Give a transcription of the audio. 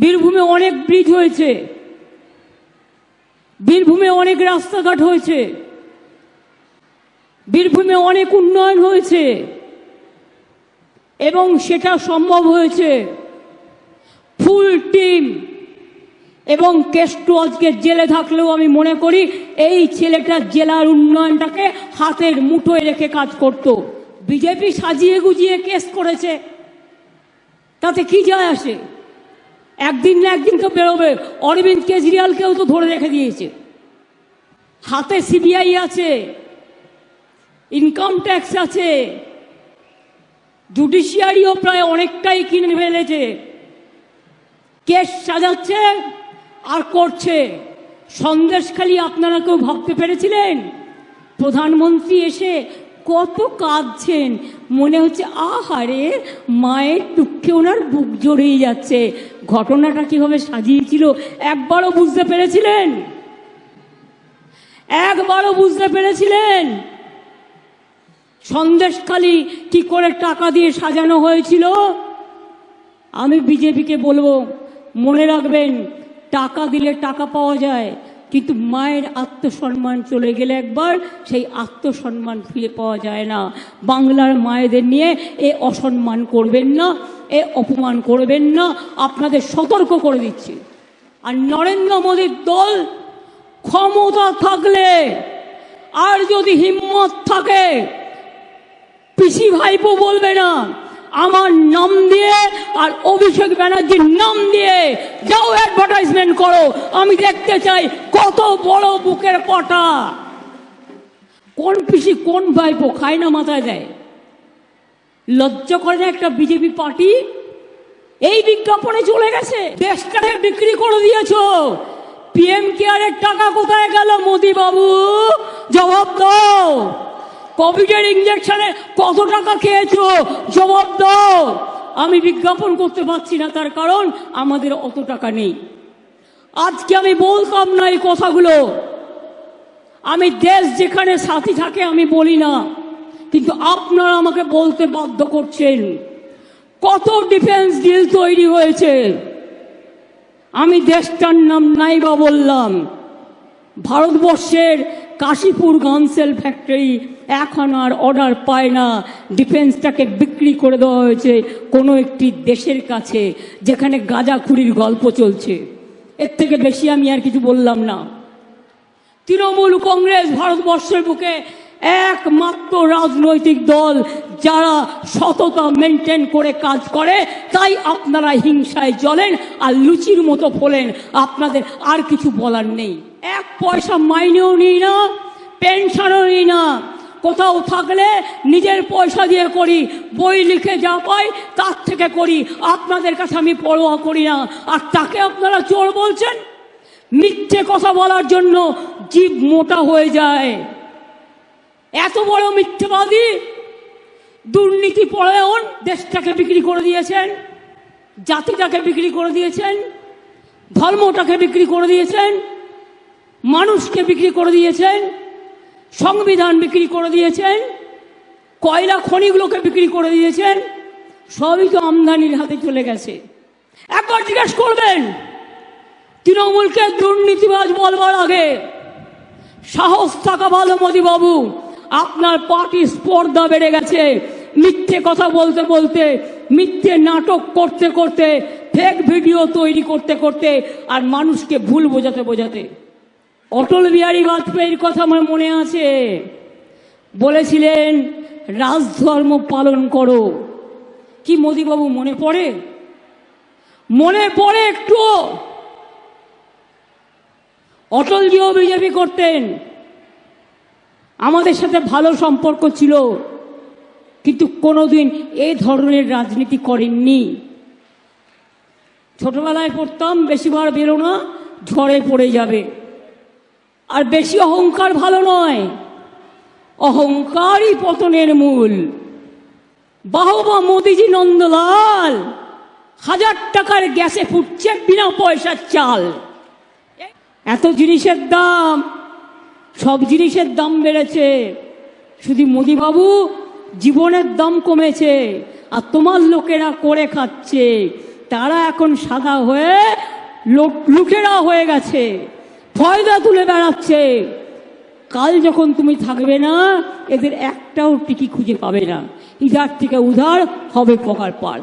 বীরভূমে অনেক ব্রিজ হয়েছে। বীরভূমে অনেক রাস্তাঘাট হয়েছে। বীরভূমে অনেক উন্নয়ন হয়েছে। এবং সেটা সম্ভব হয়েছে। ফুল টিম এবং কেষ্টু আজকে জেলে থাকলেও আমি মনে করি, এই ছেলেটা জেলার উন্নয়নটাকে হাতের মুঠোয় রেখে কাজ করত। বিজেপি সাজিয়ে গুজিয়ে কেস করেছে। তাতে কি যায় আসে? একদিন না একদিন তো বেরোবে। অরবিন্দ কেজরিওয়ালকেও তো ধরে রেখে দিয়েছে। হাতে সিবিআই আছে ইনকাম ট্যাক্স আছে জুডিশিয়ারিও প্রায় অনেকটাই কিনে ফেলেছে। কেস সাজাচ্ছে আর করছে। সন্দেশখালি আপনারা কেউ ভাবতে পেরেছিলেন? প্রধানমন্ত্রী এসে কত কাঁদছেন। মনে হচ্ছে, আহারে, মায়ের দুঃখে ওনার বুক জড়িয়ে যাচ্ছে। ঘটনাটা কীভাবে সাজিয়েছিল একবারও বুঝতে পেরেছিলেন? একবারও বুঝতে পেরেছিলেন? সন্দেশখালি কি করে টাকা দিয়ে সাজানো হয়েছিল? আমি বিজেপিকে বলব, মনে রাখবেন, টাকা দিলে টাকা পাওয়া যায় কিন্তু মায়ের আত্মসম্মান চলে গেলে একবার সেই আত্মসম্মান ফিরে পাওয়া যায় না। বাংলার মায়েদের নিয়ে এ অসম্মান করবেন না, এ অপমান করবেন না, আপনাদের সতর্ক করে দিচ্ছি। আর নরেন্দ্র মোদীর দল ক্ষমতা থাকলে, আর যদি হিম্মত থাকে, পিসি ভাইপো বলবে না আমার নাম দিয়ে আর অভিষেক ব্যানার্জির নাম দিয়ে যাও অ্যাডভার্টাইজমেন্ট করো। আমি দেখতে চাই কত বড় বুকের পটা। কোন পিসি কোন ভাইপো খায় না মাথায় দেয়। লজ্জা করে না একটা বিজেপি পার্টি? এই বিজ্ঞাপনে চলে গেছে। দেশটাকে বিক্রি করে দিয়েছ। পিএম কেয়ারের টাকা কোথায় গেল মোদি বাবু জবাব দাও। কোভিডের ইঞ্জেকশনে কত টাকা খেয়েছো? জবাব দাও। আমি বিজ্ঞাপন করতে পারছি না, তার কারণ আমাদের অত টাকা নেই। আজকে আমি বলতাম না এই কথাগুলো। আমি দেশ যেখানে সাথী থাকে, আমি বলি না। কিন্তু আপনারা আমাকে বলতে বাধ্য করছেন। কত ডিফেন্স ডিল তৈরি হয়েছে। আমি দেশটার নাম নাইবা বললাম। ভারতবর্ষের কাশীপুর গানসেল ফ্যাক্টরি এখন আর অর্ডার পায় না। ডিফেন্সটাকে বিক্রি করে দেওয়া হয়েছে কোনো একটি দেশের কাছে, যেখানে গাঁজাখুরির গল্প চলছে। এর থেকে বেশি আমি আর কিছু বললাম না। তৃণমূল কংগ্রেস ভারতবর্ষের বুকে একমাত্র রাজনৈতিক দল যারা সততা মেনটেন করে কাজ করে, তাই আপনারা হিংসায় জ্বলেন আর লুচির মতো ফোলেন। আপনাদের আর কিছু বলার নেই। এক পয়সা মাইনেও নিই না পেনশনও নিই না। কোথাও থাকলে নিজের পয়সা দিয়ে করি, বই লিখে যা পাই তার থেকে করি। আপনাদের কাছে আমি পরোয়া করি না। আর তাকে আপনারা চোর বলছেন? মিথ্যে কথা বলার জন্য জীব মোটা হয়ে যায়। এত বড় মিথ্যেবাদী দুর্নীতি পরায়ণ দেশটাকে বিক্রি করে দিয়েছেন, জাতিটাকে বিক্রি করে দিয়েছেন, ধর্মটাকে বিক্রি করে দিয়েছেন, মানুষকে বিক্রি করে দিয়েছেন, সংবিধান বিক্রি করে দিয়েছেন, কয়লা খনিগুলোকে বিক্রি করে দিয়েছেন, সবই তো আমদানির হাতে চলে গেছে। একবার জিজ্ঞেস করবেন, তৃণমূলকে দুর্নীতিবাজ বলবার আগে সাহস থাকা ভালো মোদীবাবু। আপনার পার্টির স্পর্ধা বেড়ে গেছে। মিথ্যে কথা বলতে বলতে, মিথ্যে নাটক করতে করতে ফেক ভিডিও তৈরি করতে করতে আর মানুষকে ভুল বোঝাতে বোঝাতে। অটল বিহারী বাজপেয়ীর কথা আমার মনে আছে। বলেছিলেন রাজধর্ম পালন করো। কি মোদীবাবু, মনে পড়ে? মনে পড়ে একটু অটলজিও বিজেপি করতেন। আমাদের সাথে ভালো সম্পর্ক ছিল, কিন্তু কোনোদিন এই ধরনের রাজনীতি করেননি। ছোটবেলায় পড়তাম, বেশিবার বেরো না, ঝড়ে পড়ে যাবে। আর বেশি অহংকার ভালো নয়, অহংকারই পতনের মূল। বাহবা মোদিজি নন্দলাল, হাজার টাকার গ্যাসে ফুটছে বিনা পয়সার চাল। এত জিনিসের দাম সব জিনিসের দাম বেড়েছে। শুধু মোদিবাবু, জীবনের দাম কমেছে, আর তোমার লোকেরা করে খাচ্ছে। তারা এখন সাদা হয়ে লোক- লুটেরা হয়ে গেছে। ফয়দা তুলে বেড়াচ্ছে। কাল যখন তুমি থাকবে না, এদের একটাও টিকি খুঁজে পাবে না। ইধার থেকে উধার হবে পকার পার।